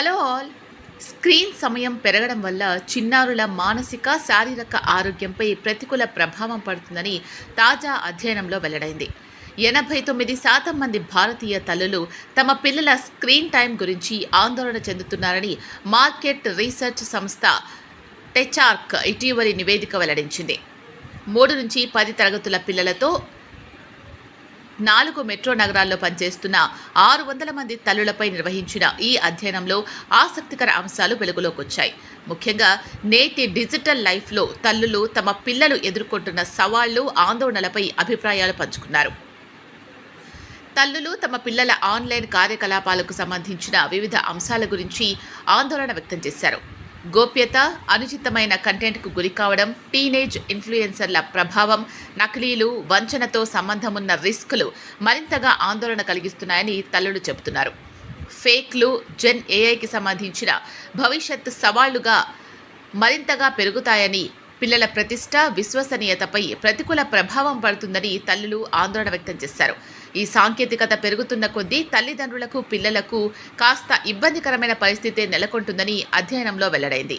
Hello all. Screen సమయం పెరగడం వల్ల చిన్నారుల మానసిక శారీరక ఆరోగ్యంపై ప్రతికూల ప్రభావం పడుతుందని తాజా అధ్యయనంలో వెల్లడైంది. ఎనభై తొమ్మిది శాతం మంది భారతీయ తల్లులు తమ పిల్లల స్క్రీన్ టైం గురించి ఆందోళన చెందుతున్నారని మార్కెట్ రీసెర్చ్ సంస్థ టెచార్క్ ఇటీవలి నివేదిక వెల్లడించింది. మూడు నుంచి పది తరగతుల పిల్లలతో నాలుగు మెట్రో నగరాల్లో పనిచేస్తున్న ఆరు వందల మంది తల్లులపై నిర్వహించిన ఈ అధ్యయనంలో ఆసక్తికర అంశాలు వెలుగులోకి వచ్చాయి ముఖ్యంగా నేటి డిజిటల్ లైఫ్లో తల్లులు తమ పిల్లలు ఎదుర్కొంటున్న సవాళ్ళు ఆందోళనలపై అభిప్రాయాలు పంచుకున్నారు. తల్లులు తమ పిల్లల ఆన్లైన్ కార్యకలాపాలకు సంబంధించిన వివిధ అంశాల గురించి ఆందోళన వ్యక్తం చేశారు. గోప్యత అనుచితమైన కంటెంట్కు గురి కావడం టీనేజ్ ఇన్ఫ్లుయెన్సర్ల ప్రభావం నకిలీలు వంచనతో సంబంధమున్న రిస్కులు మరింతగా ఆందోళన కలిగిస్తున్నాయని తల్లులు చెబుతున్నారు. ఫేక్లు జెన్ ఏఐకి సంబంధించిన భవిష్యత్ సవాళ్ళుగా మరింతగా పెరుగుతాయని పిల్లల ప్రతిష్ట విశ్వసనీయతపై ప్రతికూల ప్రభావం పడుతుందని తల్లులు ఆందోళన వ్యక్తం చేశారు. ఈ సాంకేతికత పెరుగుతున్న కొద్దీ తల్లిదండ్రులకు పిల్లలకు కాస్త ఇబ్బందికరమైన పరిస్థితి నెలకొంటుందని అధ్యయనంలో వెల్లడైంది.